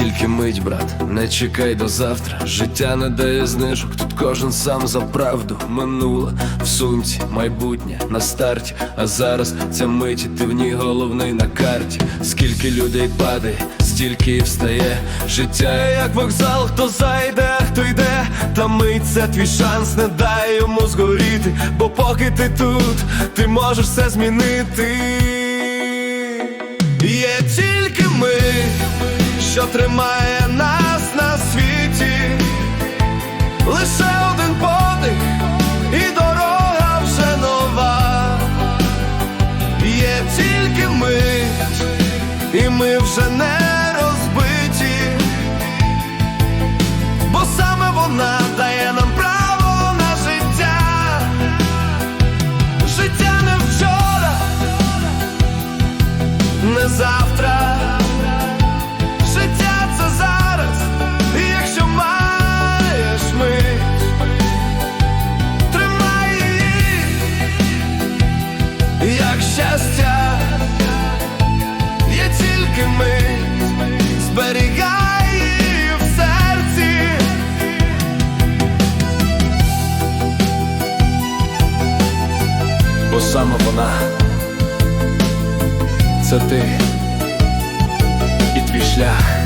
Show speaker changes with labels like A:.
A: тільки мить, брат, не чекай до завтра. Життя не дає знижок, тут кожен сам за правду. Минуле в сумці, майбутнє на старті. А зараз ця мить, і ти в ній головний на карті. Скільки людей падає, стільки і встає. Життя як вокзал, хто зайде, хто йде. Та мить це твій шанс, не дай йому згоріти. Бо поки ти тут, ти можеш все змінити. Що тримає нас на світі, лише один подих, і дорога вже нова. Є тільки ми, і ми вже не розбиті, бо саме вона дає нам право на життя. Життя не вчора не завтра. Саме вона це ти і твій шлях.